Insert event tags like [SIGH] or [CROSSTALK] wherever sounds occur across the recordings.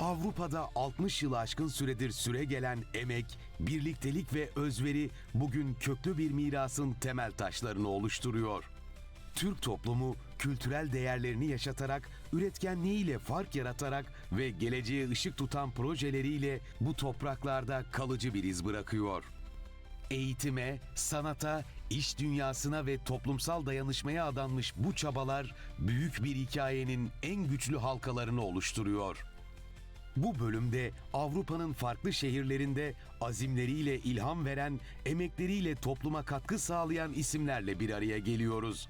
Avrupa'da 60 yılı aşkın süredir süre gelen emek, birliktelik ve özveri bugün köklü bir mirasın temel taşlarını oluşturuyor. Türk toplumu kültürel değerlerini yaşatarak, üretkenliğiyle fark yaratarak ve geleceğe ışık tutan projeleriyle bu topraklarda kalıcı bir iz bırakıyor. Eğitime, sanata, iş dünyasına ve toplumsal dayanışmaya adanmış bu çabalar büyük bir hikayenin en güçlü halkalarını oluşturuyor. Bu bölümde Avrupa'nın farklı şehirlerinde azimleriyle ilham veren, emekleriyle topluma katkı sağlayan isimlerle bir araya geliyoruz.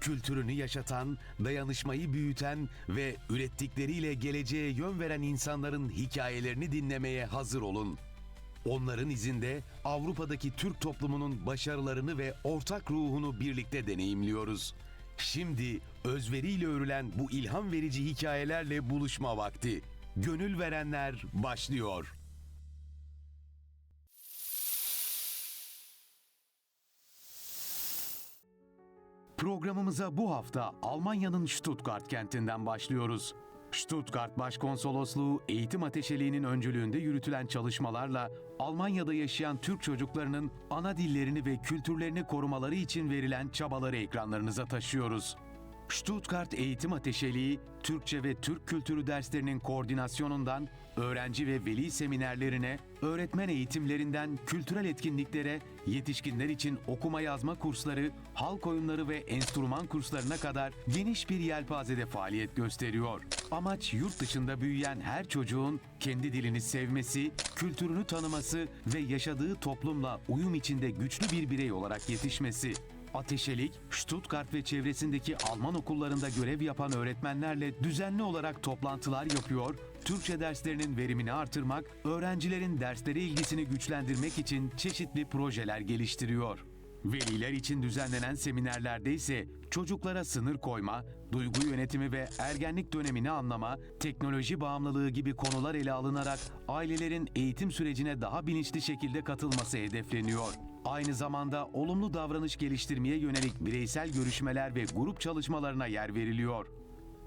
Kültürünü yaşatan, dayanışmayı büyüten ve ürettikleriyle geleceğe yön veren insanların hikayelerini dinlemeye hazır olun. Onların izinde Avrupa'daki Türk toplumunun başarılarını ve ortak ruhunu birlikte deneyimliyoruz. Şimdi özveriyle örülen bu ilham verici hikayelerle buluşma vakti. Gönül verenler başlıyor. Programımıza bu hafta Almanya'nın Stuttgart kentinden başlıyoruz. Stuttgart Başkonsolosluğu Eğitim Ateşeliği'nin öncülüğünde yürütülen çalışmalarla Almanya'da yaşayan Türk çocuklarının ana dillerini ve kültürlerini korumaları için verilen çabaları ekranlarınıza taşıyoruz. Stuttgart Eğitim Ateşeliği, Türkçe ve Türk kültürü derslerinin koordinasyonundan, öğrenci ve veli seminerlerine, öğretmen eğitimlerinden kültürel etkinliklere, yetişkinler için okuma yazma kursları, halk oyunları ve enstrüman kurslarına kadar geniş bir yelpazede faaliyet gösteriyor. Amaç yurt dışında büyüyen her çocuğun kendi dilini sevmesi, kültürünü tanıması ve yaşadığı toplumla uyum içinde güçlü bir birey olarak yetişmesi. Ateşelik, Stuttgart ve çevresindeki Alman okullarında görev yapan öğretmenlerle düzenli olarak toplantılar yapıyor, Türkçe derslerinin verimini artırmak, öğrencilerin derslere ilgisini güçlendirmek için çeşitli projeler geliştiriyor. Veliler için düzenlenen seminerlerde ise çocuklara sınır koyma, duygu yönetimi ve ergenlik dönemini anlama, teknoloji bağımlılığı gibi konular ele alınarak ailelerin eğitim sürecine daha bilinçli şekilde katılması hedefleniyor. Aynı zamanda olumlu davranış geliştirmeye yönelik bireysel görüşmeler ve grup çalışmalarına yer veriliyor.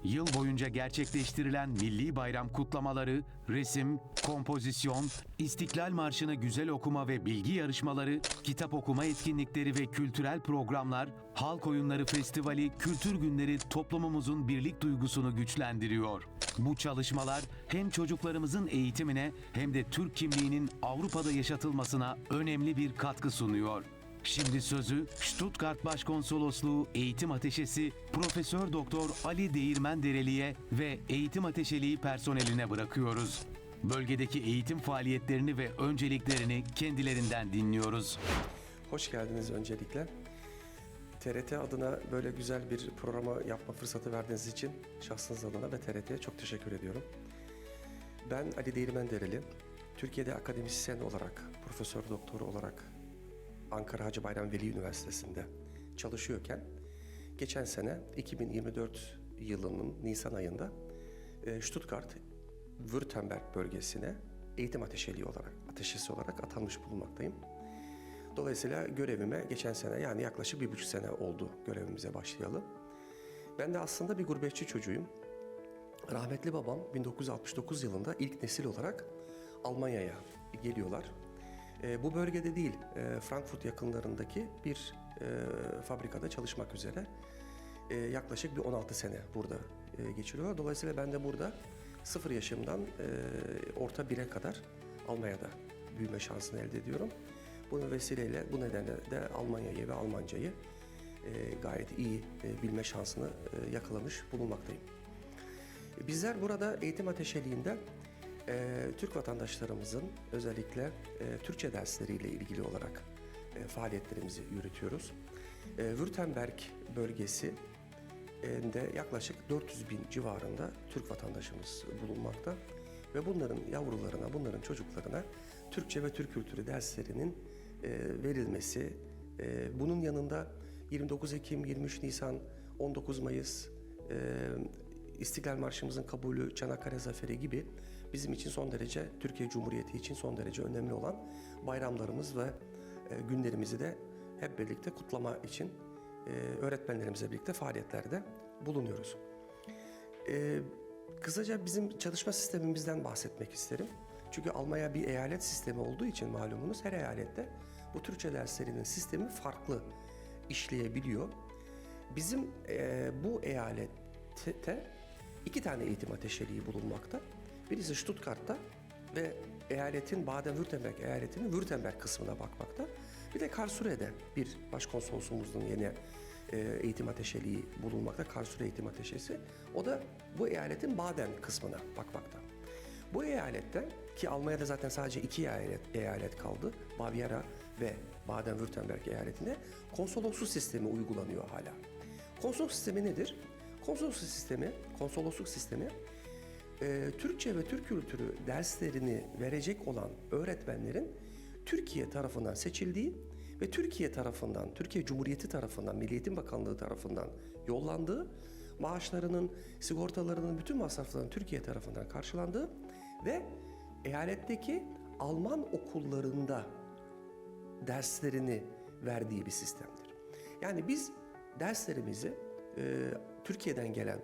Yıl boyunca gerçekleştirilen milli bayram kutlamaları, resim, kompozisyon, İstiklal Marşı'nı güzel okuma ve bilgi yarışmaları, kitap okuma etkinlikleri ve kültürel programlar, halk oyunları festivali, kültür günleri toplumumuzun birlik duygusunu güçlendiriyor. Bu çalışmalar hem çocuklarımızın eğitimine hem de Türk kimliğinin Avrupa'da yaşatılmasına önemli bir katkı sunuyor. Şimdi sözü Stuttgart Başkonsolosluğu Eğitim Ateşesi Profesör Doktor Ali Değirmen Dereli'ye ve Eğitim Ateşeliği personeline bırakıyoruz. Bölgedeki eğitim faaliyetlerini ve önceliklerini kendilerinden dinliyoruz. Hoş geldiniz öncelikle. TRT adına böyle güzel bir programa yapma fırsatı verdiğiniz için şahsınız adına ve TRT'ye çok teşekkür ediyorum. Ben Ali Değirmen Dereli. Türkiye'de akademisyen olarak, profesör doktor olarak Ankara Hacı Bayram Veli Üniversitesi'nde çalışıyorken geçen sene 2024 yılının Nisan ayında e, Stuttgart Württemberg bölgesine eğitim ateşeliği olarak, ateşesi olarak atanmış bulunmaktayım. Dolayısıyla görevime geçen sene yani yaklaşık bir buçuk sene oldu görevimize başlayalı. Ben de aslında bir gurbetçi çocuğuyum. Rahmetli babam 1969 yılında ilk nesil olarak Almanya'ya geliyorlar. E, bu bölgede değil, e, Frankfurt yakınlarındaki bir e, fabrikada çalışmak üzere e, yaklaşık bir 16 sene burada e, geçiriyorlar. Dolayısıyla ben de burada sıfır yaşımdan e, orta bire kadar Almanya'da büyüme şansını elde ediyorum. Bunun vesileyle bu nedenle de Almanya'yı ve Almancayı e, gayet iyi e, bilme şansını e, yakalamış bulunmaktayım. Bizler burada eğitim ateşeliğinde e, Türk vatandaşlarımızın özellikle e, Türkçe dersleriyle ilgili olarak e, faaliyetlerimizi yürütüyoruz. E, Württemberg bölgesi e, de yaklaşık 400 bin civarında Türk vatandaşımız bulunmakta ve bunların yavrularına, bunların çocuklarına Türkçe ve Türk kültürü derslerinin e, verilmesi, e, bunun yanında 29 Ekim, 23 Nisan, 19 Mayıs, İstiklal Marşımızın kabulü, Çanakkale Zaferi gibi bizim için son derece, Türkiye Cumhuriyeti için son derece önemli olan bayramlarımız ve e, günlerimizi de hep birlikte kutlama için e, öğretmenlerimizle birlikte faaliyetlerde bulunuyoruz. E, kısaca bizim çalışma sistemimizden bahsetmek isterim. Çünkü Almanya bir eyalet sistemi olduğu için malumunuz her eyalette bu Türkçe derslerinin sistemi farklı işleyebiliyor. Bizim e, bu eyalette iki tane eğitim ateşeliği bulunmakta. Birisi Stuttgart'ta ve eyaletin Baden-Württemberg eyaletinin Württemberg kısmına bakmakta. Bir de Karlsruhe'de bir başkonsolosumuzun yeni e, eğitim ateşeliği bulunmakta. Karlsruhe Eğitim Ateşesi. O da bu eyaletin Baden kısmına bakmakta. Bu eyalette ki Almanya'da zaten sadece iki eyalet, eyalet kaldı. Bavyera ve Baden-Württemberg eyaletinde konsolosluk sistemi uygulanıyor hala. Konsolosluk sistemi nedir? Konsolosluk sistemi, konsolosluk sistemi e, Türkçe ve Türk kültürü derslerini verecek olan öğretmenlerin Türkiye tarafından seçildiği ve Türkiye tarafından, Türkiye Cumhuriyeti tarafından, Milli Eğitim Bakanlığı tarafından yollandığı, maaşlarının, sigortalarının bütün masraflarının Türkiye tarafından karşılandığı ve eyaletteki Alman okullarında derslerini verdiği bir sistemdir. Yani biz derslerimizi e, Türkiye'den gelen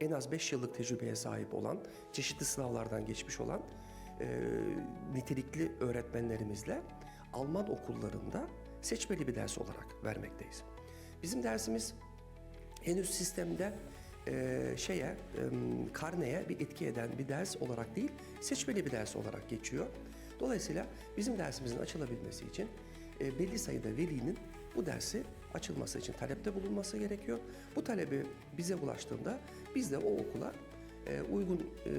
en az 5 yıllık tecrübeye sahip olan, çeşitli sınavlardan geçmiş olan e, nitelikli öğretmenlerimizle Alman okullarında seçmeli bir ders olarak vermekteyiz. Bizim dersimiz henüz sistemde e, şeye, e, karneye bir etki eden bir ders olarak değil, seçmeli bir ders olarak geçiyor. Dolayısıyla bizim dersimizin açılabilmesi için e, belli sayıda velinin bu dersi açılması için talepte bulunması gerekiyor. Bu talebi bize ulaştığında biz de o okula e, uygun e,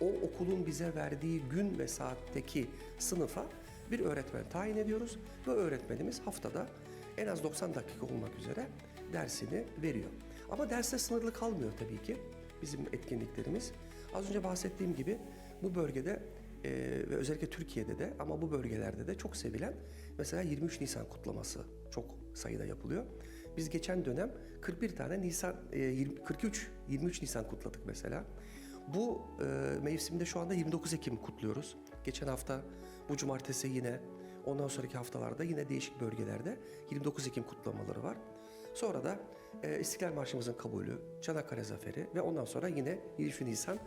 o okulun bize verdiği gün ve saatteki sınıfa bir öğretmen tayin ediyoruz ve öğretmenimiz haftada en az 90 dakika olmak üzere dersini veriyor. Ama derste sınırlı kalmıyor tabii ki bizim etkinliklerimiz. Az önce bahsettiğim gibi bu bölgede e, ve özellikle Türkiye'de de ama bu bölgelerde de çok sevilen mesela 23 Nisan kutlaması çok sayıda yapılıyor. Biz geçen dönem 41 tane Nisan, e, 20 43 23 Nisan kutladık mesela. Bu e, mevsimde şu anda 29 Ekim kutluyoruz. Geçen hafta bu cumartesi yine ondan sonraki haftalarda yine değişik bölgelerde 29 Ekim kutlamaları var. Sonra da e, İstiklal Marşımızın kabulü, Çanakkale Zaferi ve ondan sonra yine 23 Nisan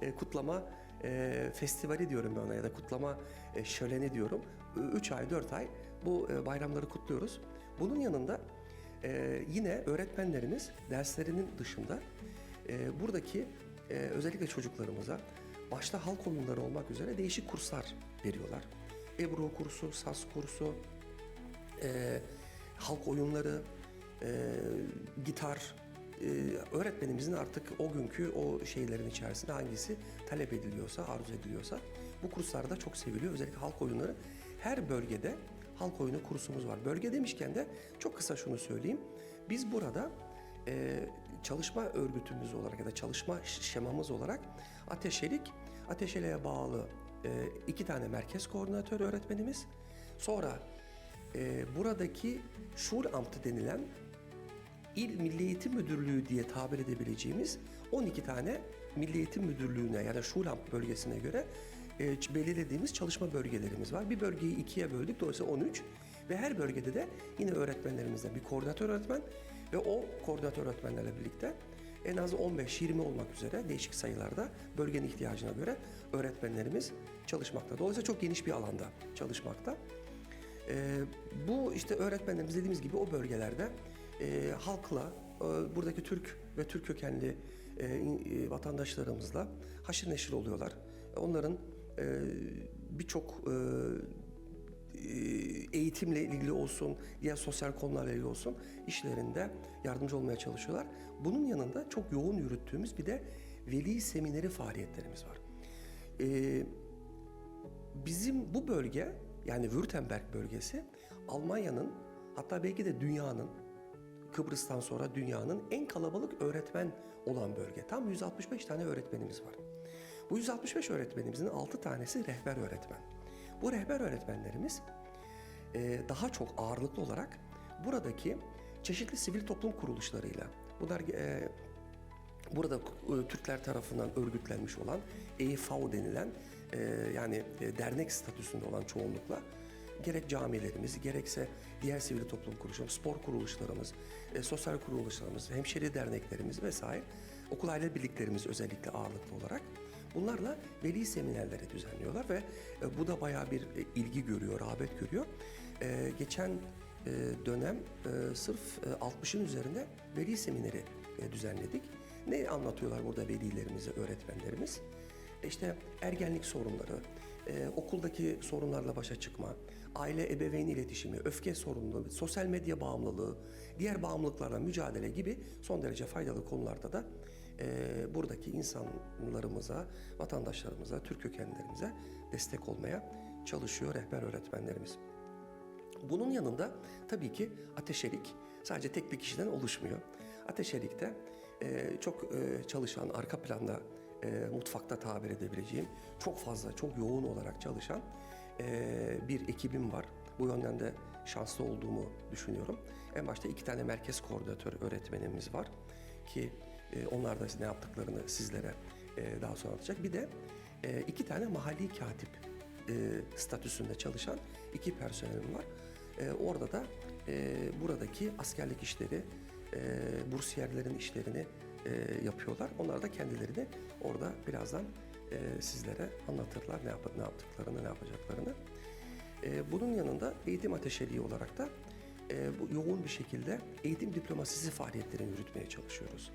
e, kutlama e, festivali diyorum ben ona ya da kutlama e, şöleni diyorum. 3 ay, 4 ay bu e, bayramları kutluyoruz. Bunun yanında e, yine öğretmenlerimiz derslerinin dışında e, buradaki e, özellikle çocuklarımıza başta halk oyunları olmak üzere değişik kurslar veriyorlar. Ebru kursu, saz kursu, e, halk oyunları, e, gitar, e, öğretmenimizin artık o günkü o şeylerin içerisinde hangisi talep ediliyorsa, arzu ediliyorsa bu kurslarda çok seviliyor. Özellikle halk oyunları. Her bölgede halk oyunu kursumuz var. Bölge demişken de çok kısa şunu söyleyeyim. Biz burada e, çalışma örgütümüz olarak ya da çalışma şemamız olarak Ateşelik, Ateşeli'ye bağlı e, iki tane merkez koordinatör öğretmenimiz. Sonra e, buradaki Schulamt denilen İl Milli Eğitim Müdürlüğü diye tabir edebileceğimiz 12 tane Milli Eğitim Müdürlüğü'ne ya da Schulamt bölgesine göre e, belirlediğimiz çalışma bölgelerimiz var. Bir bölgeyi ikiye böldük dolayısıyla 13 ve her bölgede de yine öğretmenlerimizden bir koordinatör öğretmen ve o koordinatör öğretmenlerle birlikte en az 15-20 olmak üzere değişik sayılarda bölgenin ihtiyacına göre öğretmenlerimiz çalışmakta. Dolayısıyla çok geniş bir alanda çalışmakta. Ee, bu işte öğretmenlerimiz dediğimiz gibi o bölgelerde e, halkla, e, buradaki Türk ve Türk kökenli e, e, vatandaşlarımızla haşır neşir oluyorlar. Onların e, birçok e, e, eğitimle ilgili olsun, diğer sosyal konularla ilgili olsun işlerinde yardımcı olmaya çalışıyorlar. Bunun yanında çok yoğun yürüttüğümüz bir de veli semineri faaliyetlerimiz var. E, bizim bu bölge yani Württemberg bölgesi Almanya'nın hatta belki de dünyanın Kıbrıs'tan sonra dünyanın en kalabalık öğretmen olan bölge. Tam 165 tane öğretmenimiz var. Bu 165 öğretmenimizin 6 tanesi rehber öğretmen. Bu rehber öğretmenlerimiz e, daha çok ağırlıklı olarak buradaki çeşitli sivil toplum kuruluşlarıyla, bunlar e, burada e, Türkler tarafından örgütlenmiş olan EFAO denilen yani dernek statüsünde olan çoğunlukla gerek camilerimiz, gerekse diğer sivil toplum kuruluşlarımız, spor kuruluşlarımız, e, sosyal kuruluşlarımız, hemşeri derneklerimiz vesaire, okul aile birliklerimiz özellikle ağırlıklı olarak bunlarla veli seminerleri düzenliyorlar ve e, bu da bayağı bir e, ilgi görüyor, rağbet görüyor. E, geçen e, dönem e, sırf e, 60'ın üzerinde veli semineri e, düzenledik. Ne anlatıyorlar burada velilerimize, öğretmenlerimiz? İşte ergenlik sorunları, e, okuldaki sorunlarla başa çıkma, aile ebeveyn iletişimi, öfke sorunları, sosyal medya bağımlılığı, diğer bağımlılıklarla mücadele gibi son derece faydalı konularda da e, buradaki insanlarımıza, vatandaşlarımıza, Türk kökenlerimize destek olmaya çalışıyor rehber öğretmenlerimiz. Bunun yanında tabii ki ateşelik sadece tek bir kişiden oluşmuyor. Ateşelik'te e, çok e, çalışan, arka planda e, mutfakta tabir edebileceğim çok fazla, çok yoğun olarak çalışan bir ekibim var. Bu yönden de şanslı olduğumu düşünüyorum. En başta iki tane merkez koordinatör öğretmenimiz var ki e, onlar da ne yaptıklarını sizlere e, daha sonra anlatacak. Bir de e, iki tane mahalli katip statüsünde çalışan iki personelim var. Orada da buradaki askerlik işleri, bursiyerlerin işlerini yapıyorlar. Onlar da kendilerini orada birazdan e, sizlere anlatırlar ne, yap ne yaptıklarını, ne yapacaklarını. E, bunun yanında eğitim ateşeliği olarak da e, bu yoğun bir şekilde eğitim diplomasisi faaliyetlerini yürütmeye çalışıyoruz.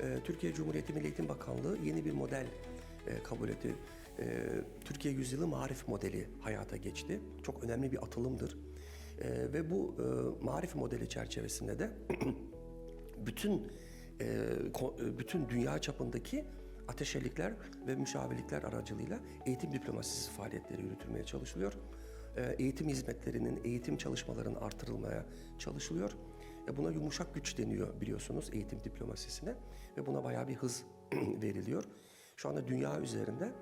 E, Türkiye Cumhuriyeti Milli Eğitim Bakanlığı yeni bir model e, kabul etti. E, Türkiye Yüzyılı Marif modeli hayata geçti. Çok önemli bir atılımdır. E, ve bu e, marif modeli çerçevesinde de [CLEARS THROAT] bütün e, ko- bütün dünya çapındaki ateşelikler ve müşavirlikler aracılığıyla eğitim diplomasisi faaliyetleri yürütülmeye çalışılıyor. E, eğitim hizmetlerinin, eğitim çalışmalarının artırılmaya çalışılıyor. E, buna yumuşak güç deniyor biliyorsunuz eğitim diplomasisine ve buna bayağı bir hız [CLEARS THROAT] veriliyor. Şu anda dünya üzerinde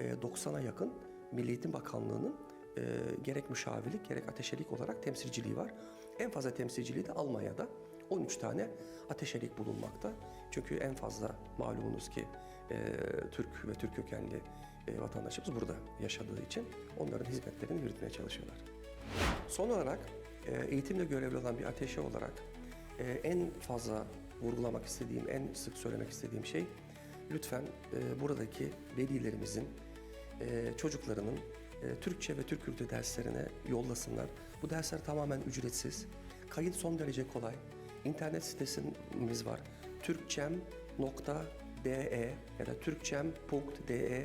e, 90'a yakın Milli Eğitim Bakanlığı'nın e, gerek müşavirlik gerek ateşelik olarak temsilciliği var. En fazla temsilciliği de Almanya'da. 13 tane ateşelik bulunmakta. Çünkü en fazla malumunuz ki e, Türk ve Türk kökenli e, vatandaşımız burada yaşadığı için onların hizmetlerini yürütmeye çalışıyorlar. Son olarak e, eğitimle görevli olan bir ateşe olarak e, en fazla vurgulamak istediğim, en sık söylemek istediğim şey lütfen e, buradaki velilerimizin e, çocuklarının e, Türkçe ve Türk kültürü derslerine yollasınlar. Bu dersler tamamen ücretsiz. Kayıt son derece kolay. İnternet sitesimiz var. türkcem.de ya da türkcem.de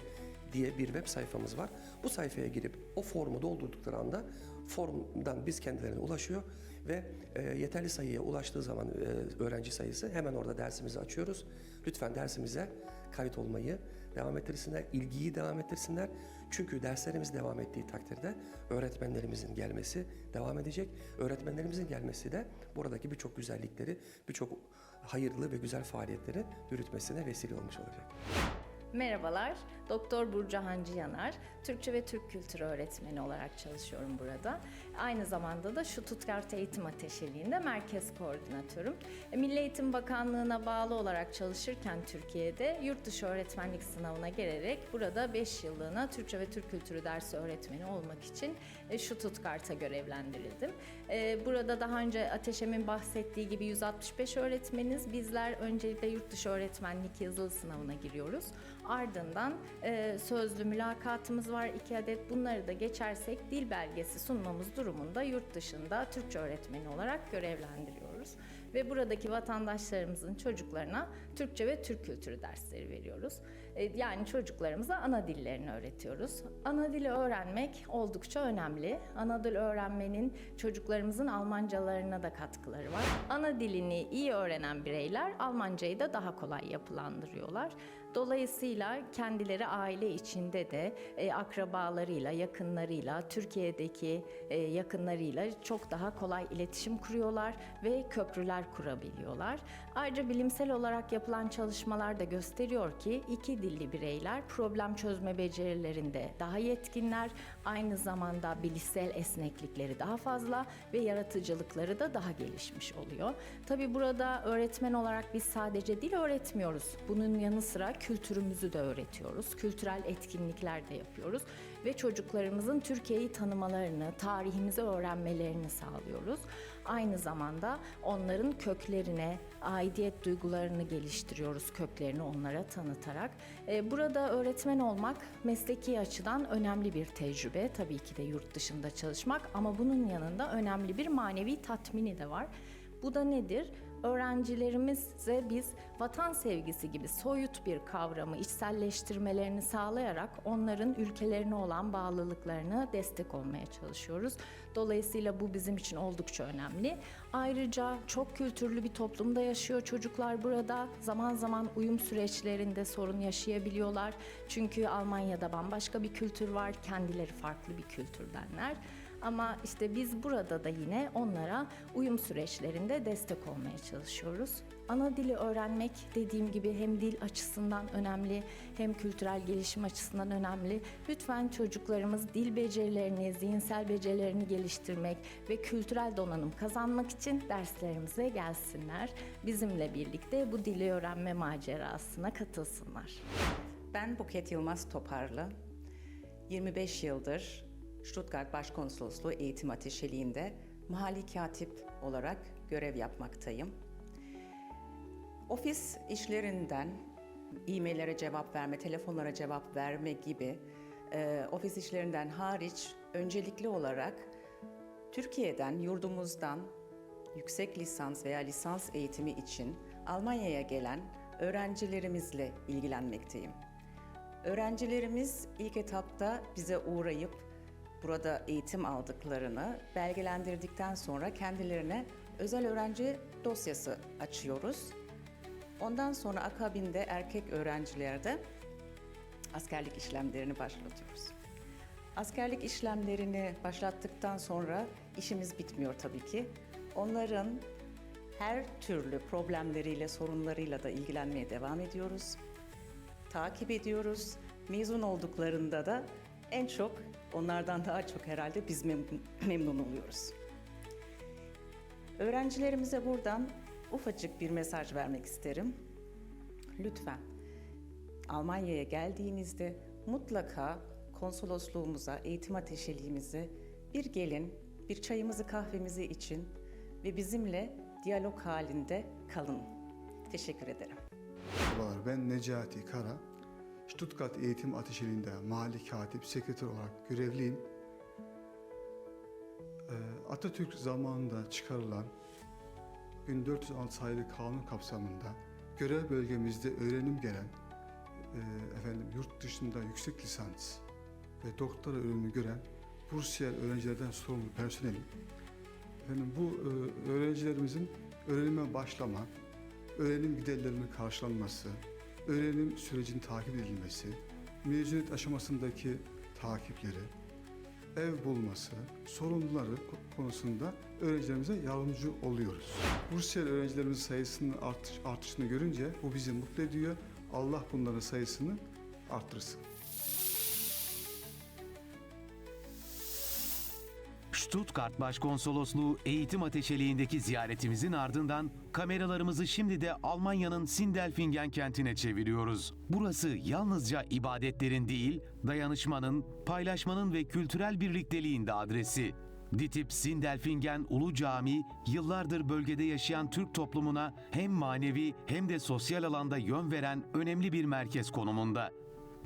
diye bir web sayfamız var. Bu sayfaya girip o formu doldurdukları anda formdan biz kendilerine ulaşıyor ve e, yeterli sayıya ulaştığı zaman e, öğrenci sayısı hemen orada dersimizi açıyoruz. Lütfen dersimize kayıt olmayı devam ettirsinler, ilgiyi devam ettirsinler. Çünkü derslerimiz devam ettiği takdirde öğretmenlerimizin gelmesi devam edecek. Öğretmenlerimizin gelmesi de buradaki birçok güzellikleri, birçok hayırlı ve güzel faaliyetleri yürütmesine vesile olmuş olacak. Merhabalar, Doktor Burcu Hancı Yanar. Türkçe ve Türk Kültürü öğretmeni olarak çalışıyorum burada. Aynı zamanda da şu Stuttgart Eğitim Ateşeliği'nde merkez koordinatörüm. E, Milli Eğitim Bakanlığı'na bağlı olarak çalışırken Türkiye'de yurt dışı öğretmenlik sınavına gelerek burada 5 yıllığına Türkçe ve Türk Kültürü dersi öğretmeni olmak için e, şu Stuttgart'a görevlendirildim. E, Burada daha önce Ateşem'in bahsettiği gibi 165 öğretmeniz. Bizler öncelikle yurt dışı öğretmenlik yazılı sınavına giriyoruz. Ardından e, sözlü mülakatımız var iki adet. Bunları da geçersek dil belgesi sunmamız durumunda yurt dışında Türkçe öğretmeni olarak görevlendiriyoruz. Ve buradaki vatandaşlarımızın çocuklarına Türkçe ve Türk kültürü dersleri veriyoruz. E, yani çocuklarımıza ana dillerini öğretiyoruz. Ana dili öğrenmek oldukça önemli. Ana dil öğrenmenin çocuklarımızın Almancalarına da katkıları var. Ana dilini iyi öğrenen bireyler Almancayı da daha kolay yapılandırıyorlar. Dolayısıyla kendileri aile içinde de e, akrabalarıyla, yakınlarıyla, Türkiye'deki e, yakınlarıyla çok daha kolay iletişim kuruyorlar ve köprüler kurabiliyorlar. Ayrıca bilimsel olarak yapılan çalışmalar da gösteriyor ki iki dilli bireyler problem çözme becerilerinde daha yetkinler, aynı zamanda bilişsel esneklikleri daha fazla ve yaratıcılıkları da daha gelişmiş oluyor. Tabi burada öğretmen olarak biz sadece dil öğretmiyoruz. Bunun yanı sıra kültürümüzü de öğretiyoruz. Kültürel etkinlikler de yapıyoruz ve çocuklarımızın Türkiye'yi tanımalarını, tarihimizi öğrenmelerini sağlıyoruz. Aynı zamanda onların köklerine, aidiyet duygularını geliştiriyoruz, köklerini onlara tanıtarak. Ee, Burada öğretmen olmak mesleki açıdan önemli bir tecrübe. Tabii ki de yurt dışında çalışmak ama bunun yanında önemli bir manevi tatmini de var. Bu da nedir? Öğrencilerimize biz vatan sevgisi gibi soyut bir kavramı içselleştirmelerini sağlayarak onların ülkelerine olan bağlılıklarına destek olmaya çalışıyoruz. Dolayısıyla bu bizim için oldukça önemli. Ayrıca çok kültürlü bir toplumda yaşıyor çocuklar burada. Zaman zaman uyum süreçlerinde sorun yaşayabiliyorlar. Çünkü Almanya'da bambaşka bir kültür var, kendileri farklı bir kültürdenler. Ama işte biz burada da yine onlara uyum süreçlerinde destek olmaya çalışıyoruz. Ana dili öğrenmek dediğim gibi hem dil açısından önemli hem kültürel gelişim açısından önemli. Lütfen çocuklarımız dil becerilerini, zihinsel becerilerini geliştirmek ve kültürel donanım kazanmak için derslerimize gelsinler. Bizimle birlikte bu dili öğrenme macerasına katılsınlar. Ben Buket Yılmaz Toparlı. 25 yıldır Stuttgart Başkonsolosluğu Eğitim Ateşeliği'nde mahalli katip olarak görev yapmaktayım. Ofis işlerinden e-maillere cevap verme, telefonlara cevap verme gibi e, ofis işlerinden hariç öncelikli olarak Türkiye'den, yurdumuzdan yüksek lisans veya lisans eğitimi için Almanya'ya gelen öğrencilerimizle ilgilenmekteyim. Öğrencilerimiz ilk etapta bize uğrayıp burada eğitim aldıklarını belgelendirdikten sonra kendilerine özel öğrenci dosyası açıyoruz. Ondan sonra akabinde erkek öğrencilerde askerlik işlemlerini başlatıyoruz. Askerlik işlemlerini başlattıktan sonra işimiz bitmiyor tabii ki. Onların her türlü problemleriyle, sorunlarıyla da ilgilenmeye devam ediyoruz. Takip ediyoruz. Mezun olduklarında da en çok, onlardan daha çok herhalde biz mem- memnun oluyoruz. Öğrencilerimize buradan ufacık bir mesaj vermek isterim. Lütfen Almanya'ya geldiğinizde mutlaka konsolosluğumuza, eğitim ateşeliğimize bir gelin, bir çayımızı kahvemizi için ve bizimle diyalog halinde kalın. Teşekkür ederim. Merhabalar, ben Necati Kara. Stuttgart Eğitim Ateşeliği'nde mali katip, sekreter olarak görevliyim. Ee, Atatürk zamanında çıkarılan 1406 sayılı kanun kapsamında görev bölgemizde öğrenim gelen e, efendim yurt dışında yüksek lisans ve doktora öğrenimi gören Bursiyer öğrencilerden sorumlu personelim. Efendim bu e, öğrencilerimizin öğrenime başlama, öğrenim giderlerinin karşılanması, öğrenim sürecinin takip edilmesi, mezuniyet aşamasındaki takipleri, ev bulması, sorunları ko- konusunda öğrencilerimize yardımcı oluyoruz. Bursiyer öğrencilerimizin sayısının artış, artışını görünce bu bizi mutlu ediyor. Allah bunların sayısını arttırsın. Stuttgart Başkonsolosluğu Eğitim Ateşeliğindeki ziyaretimizin ardından kameralarımızı şimdi de Almanya'nın Sindelfingen kentine çeviriyoruz. Burası yalnızca ibadetlerin değil, dayanışmanın, paylaşmanın ve kültürel birlikteliğin de adresi. Ditip Sindelfingen Ulu Cami, yıllardır bölgede yaşayan Türk toplumuna hem manevi hem de sosyal alanda yön veren önemli bir merkez konumunda.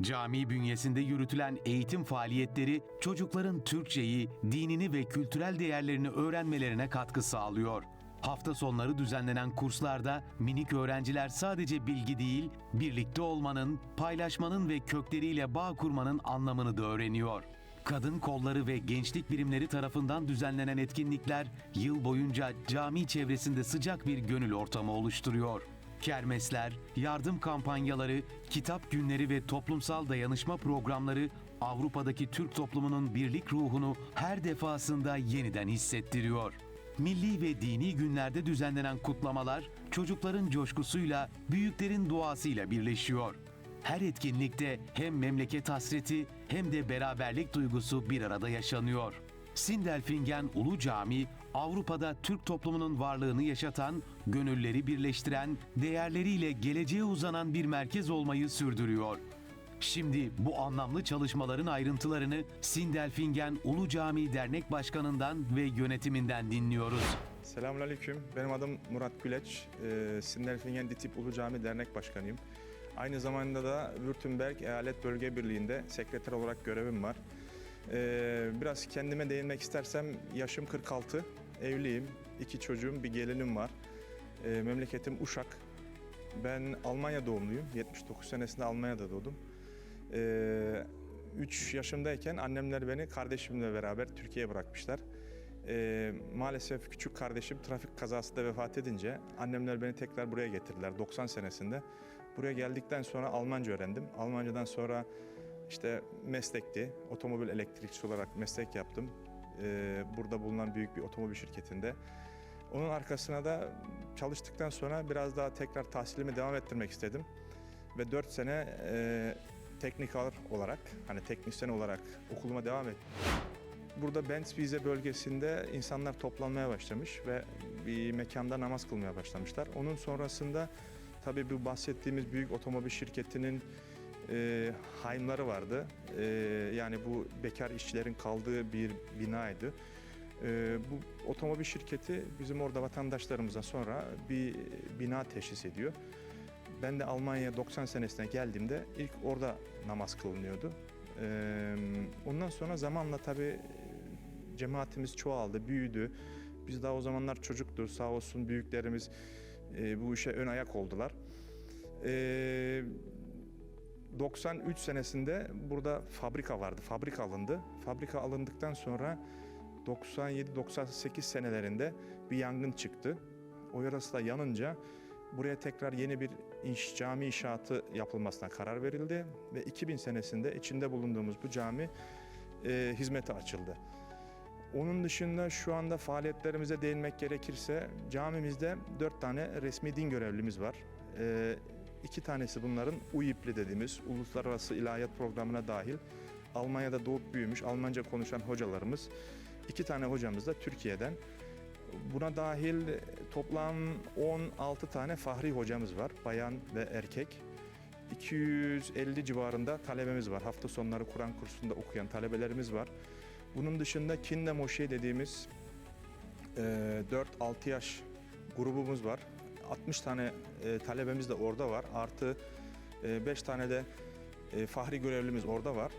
Cami bünyesinde yürütülen eğitim faaliyetleri çocukların Türkçeyi, dinini ve kültürel değerlerini öğrenmelerine katkı sağlıyor. Hafta sonları düzenlenen kurslarda minik öğrenciler sadece bilgi değil, birlikte olmanın, paylaşmanın ve kökleriyle bağ kurmanın anlamını da öğreniyor. Kadın kolları ve gençlik birimleri tarafından düzenlenen etkinlikler yıl boyunca cami çevresinde sıcak bir gönül ortamı oluşturuyor. Kermesler, yardım kampanyaları, kitap günleri ve toplumsal dayanışma programları Avrupa'daki Türk toplumunun birlik ruhunu her defasında yeniden hissettiriyor. Milli ve dini günlerde düzenlenen kutlamalar çocukların coşkusuyla, büyüklerin duasıyla birleşiyor. Her etkinlikte hem memleket hasreti hem de beraberlik duygusu bir arada yaşanıyor. Sindelfingen Ulu Cami, Avrupa'da Türk toplumunun varlığını yaşatan, gönülleri birleştiren, değerleriyle geleceğe uzanan bir merkez olmayı sürdürüyor. Şimdi bu anlamlı çalışmaların ayrıntılarını Sindelfingen Ulu Cami Dernek Başkanı'ndan ve yönetiminden dinliyoruz. Selamünaleyküm. Benim adım Murat Güleç. Ee, Sindelfingen Ditip Ulu Cami Dernek Başkanıyım. Aynı zamanda da Württemberg Eyalet Bölge Birliği'nde sekreter olarak görevim var. Ee, biraz kendime değinmek istersem yaşım 46, evliyim, iki çocuğum, bir gelinim var. Ee, memleketim Uşak. Ben Almanya doğumluyum. 79 senesinde Almanya'da doğdum. 3 yaşımdayken annemler beni kardeşimle beraber Türkiye'ye bırakmışlar. Ee, maalesef küçük kardeşim trafik kazasında vefat edince annemler beni tekrar buraya getirdiler 90 senesinde. Buraya geldikten sonra Almanca öğrendim. Almancadan sonra işte meslekti. Otomobil elektrikçisi olarak meslek yaptım. Ee, burada bulunan büyük bir otomobil şirketinde. Onun arkasına da çalıştıktan sonra biraz daha tekrar tahsilimi devam ettirmek istedim. Ve 4 sene e, teknikal olarak, hani teknisyen olarak okuluma devam ettim. Burada Benzwiese bölgesinde insanlar toplanmaya başlamış ve bir mekanda namaz kılmaya başlamışlar. Onun sonrasında tabii bu bahsettiğimiz büyük otomobil şirketinin e, haymları vardı. E, yani bu bekar işçilerin kaldığı bir binaydı. E, bu otomobil şirketi bizim orada vatandaşlarımıza sonra bir bina teşhis ediyor. Ben de Almanya 90 senesine geldiğimde ilk orada namaz kılınıyordu. Ee, ondan sonra zamanla tabii cemaatimiz çoğaldı, büyüdü. Biz daha o zamanlar çocuktur, sağ olsun büyüklerimiz e, bu işe ön ayak oldular. Ee, 93 senesinde burada fabrika vardı, fabrika alındı. Fabrika alındıktan sonra 97-98 senelerinde bir yangın çıktı. O yarası da yanınca buraya tekrar yeni bir inş, cami inşaatı yapılmasına karar verildi ve 2000 senesinde içinde bulunduğumuz bu cami e, hizmete açıldı. Onun dışında şu anda faaliyetlerimize değinmek gerekirse camimizde dört tane resmi din görevlimiz var. E, iki tanesi bunların UİP'li dediğimiz Uluslararası İlahiyat Programı'na dahil Almanya'da doğup büyümüş Almanca konuşan hocalarımız. İki tane hocamız da Türkiye'den. Buna dahil toplam 16 tane fahri hocamız var. Bayan ve erkek. 250 civarında talebemiz var. Hafta sonları Kur'an kursunda okuyan talebelerimiz var. Bunun dışında Kinde Moşe dediğimiz e, 4-6 yaş grubumuz var. 60 tane e, talebemiz de orada var. Artı 5 tane de e, fahri görevlimiz orada var.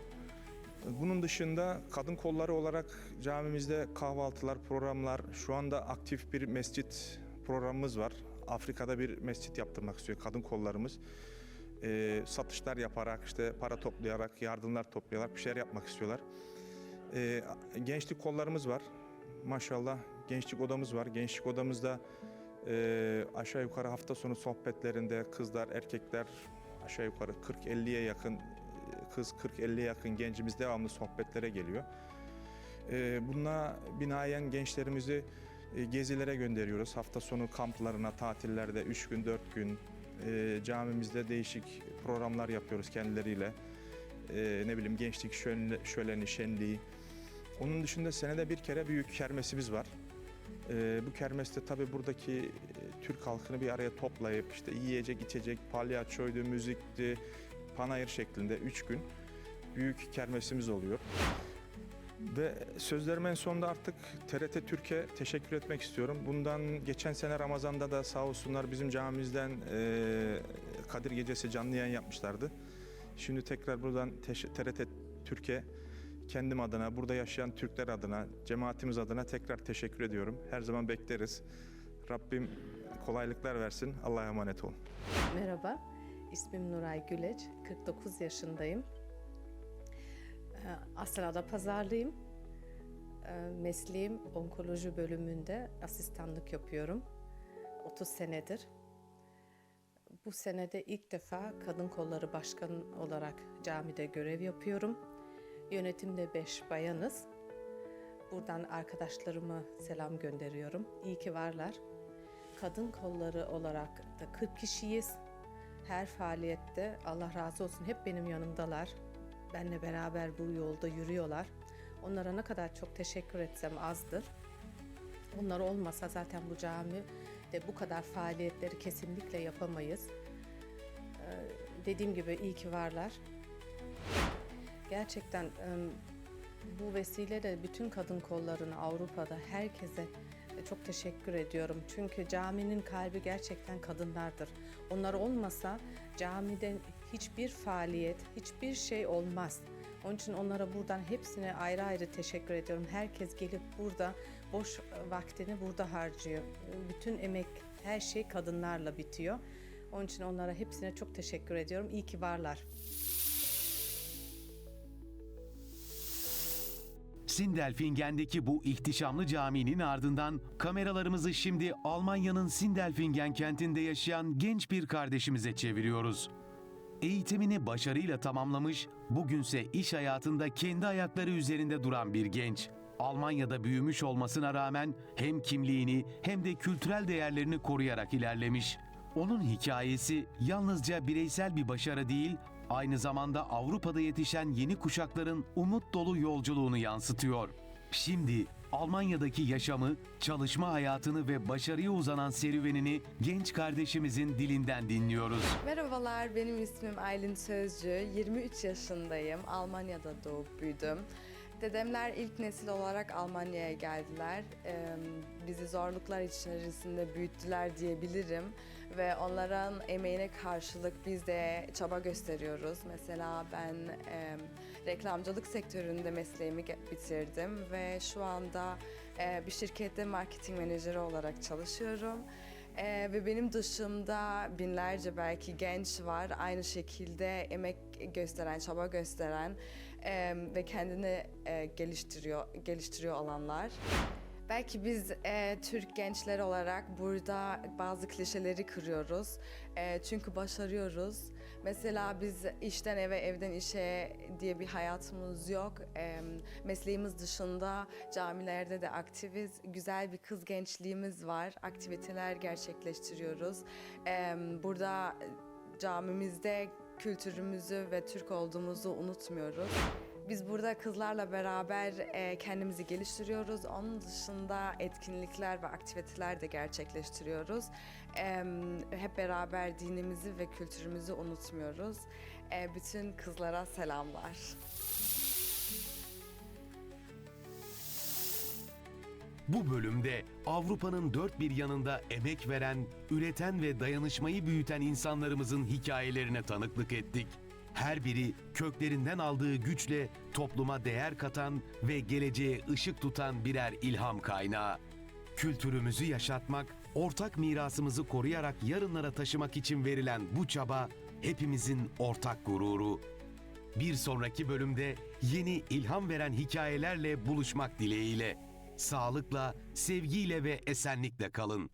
Bunun dışında kadın kolları olarak camimizde kahvaltılar, programlar, şu anda aktif bir mescit programımız var. Afrika'da bir mescit yaptırmak istiyor kadın kollarımız. Ee, satışlar yaparak, işte para toplayarak, yardımlar toplayarak bir şeyler yapmak istiyorlar. Ee, gençlik kollarımız var. Maşallah gençlik odamız var. Gençlik odamızda e, aşağı yukarı hafta sonu sohbetlerinde kızlar, erkekler aşağı yukarı 40-50'ye yakın kız 40-50'ye yakın gencimiz devamlı sohbetlere geliyor. Ee, Bununla binaen gençlerimizi e, gezilere gönderiyoruz. Hafta sonu kamplarına, tatillerde 3 gün, 4 gün e, camimizde değişik programlar yapıyoruz kendileriyle. E, ne bileyim gençlik şöleni, şöleni, şenliği. Onun dışında senede bir kere büyük kermesimiz var. E, bu kermeste tabii buradaki e, Türk halkını bir araya toplayıp işte yiyecek, içecek, palyaçoydu, müzikti, panayır şeklinde 3 gün büyük kermesimiz oluyor. Ve sözlerimin sonunda artık TRT Türkiye teşekkür etmek istiyorum. Bundan geçen sene Ramazan'da da sağ olsunlar bizim camimizden eee, Kadir Gecesi canlı yayın yapmışlardı. Şimdi tekrar buradan TRT Türkiye kendim adına, burada yaşayan Türkler adına, cemaatimiz adına tekrar teşekkür ediyorum. Her zaman bekleriz. Rabbim kolaylıklar versin. Allah'a emanet olun. Merhaba, ismim Nuray Güleç, 49 yaşındayım. Ee, Astrada pazarlıyım. Ee, Mesleğim onkoloji bölümünde asistanlık yapıyorum. 30 senedir. Bu senede ilk defa Kadın Kolları Başkanı olarak camide görev yapıyorum. Yönetimde beş bayanız. Buradan arkadaşlarıma selam gönderiyorum. İyi ki varlar. Kadın kolları olarak da 40 kişiyiz. Her faaliyette Allah razı olsun hep benim yanımdalar. Benle beraber bu yolda yürüyorlar. Onlara ne kadar çok teşekkür etsem azdır. Onlar olmasa zaten bu cami de bu kadar faaliyetleri kesinlikle yapamayız. Ee, dediğim gibi iyi ki varlar. Gerçekten bu vesileyle bütün kadın kollarına Avrupa'da herkese çok teşekkür ediyorum. Çünkü caminin kalbi gerçekten kadınlardır. Onlar olmasa camide hiçbir faaliyet, hiçbir şey olmaz. Onun için onlara buradan hepsine ayrı ayrı teşekkür ediyorum. Herkes gelip burada boş vaktini burada harcıyor. Bütün emek, her şey kadınlarla bitiyor. Onun için onlara hepsine çok teşekkür ediyorum. İyi ki varlar. Sindelfingen'deki bu ihtişamlı caminin ardından kameralarımızı şimdi Almanya'nın Sindelfingen kentinde yaşayan genç bir kardeşimize çeviriyoruz. Eğitimini başarıyla tamamlamış, bugünse iş hayatında kendi ayakları üzerinde duran bir genç. Almanya'da büyümüş olmasına rağmen hem kimliğini hem de kültürel değerlerini koruyarak ilerlemiş. Onun hikayesi yalnızca bireysel bir başarı değil, aynı zamanda Avrupa'da yetişen yeni kuşakların umut dolu yolculuğunu yansıtıyor. Şimdi Almanya'daki yaşamı, çalışma hayatını ve başarıya uzanan serüvenini genç kardeşimizin dilinden dinliyoruz. Merhabalar, benim ismim Aylin Sözcü. 23 yaşındayım. Almanya'da doğup büyüdüm. Dedemler ilk nesil olarak Almanya'ya geldiler. Ee, bizi zorluklar içerisinde büyüttüler diyebilirim. Ve onların emeğine karşılık biz de çaba gösteriyoruz. Mesela ben e, reklamcılık sektöründe mesleğimi bitirdim ve şu anda e, bir şirkette marketing menajeri olarak çalışıyorum. Ee, ve benim dışımda binlerce belki genç var aynı şekilde emek gösteren, çaba gösteren e, ve kendini e, geliştiriyor geliştiriyor olanlar. Belki biz e, Türk gençler olarak burada bazı klişeleri kırıyoruz. E, çünkü başarıyoruz. Mesela biz işten eve, evden işe diye bir hayatımız yok. E, mesleğimiz dışında camilerde de aktiviz. Güzel bir kız gençliğimiz var. Aktiviteler gerçekleştiriyoruz. E, burada camimizde kültürümüzü ve Türk olduğumuzu unutmuyoruz. Biz burada kızlarla beraber e, kendimizi geliştiriyoruz. Onun dışında etkinlikler ve aktiviteler de gerçekleştiriyoruz. Hep beraber dinimizi ve kültürümüzü unutmuyoruz. E, bütün kızlara selamlar. Bu bölümde Avrupa'nın dört bir yanında emek veren, üreten ve dayanışmayı büyüten insanlarımızın hikayelerine tanıklık ettik. Her biri köklerinden aldığı güçle topluma değer katan ve geleceğe ışık tutan birer ilham kaynağı. Kültürümüzü yaşatmak, ortak mirasımızı koruyarak yarınlara taşımak için verilen bu çaba hepimizin ortak gururu. Bir sonraki bölümde yeni ilham veren hikayelerle buluşmak dileğiyle. Sağlıkla, sevgiyle ve esenlikle kalın.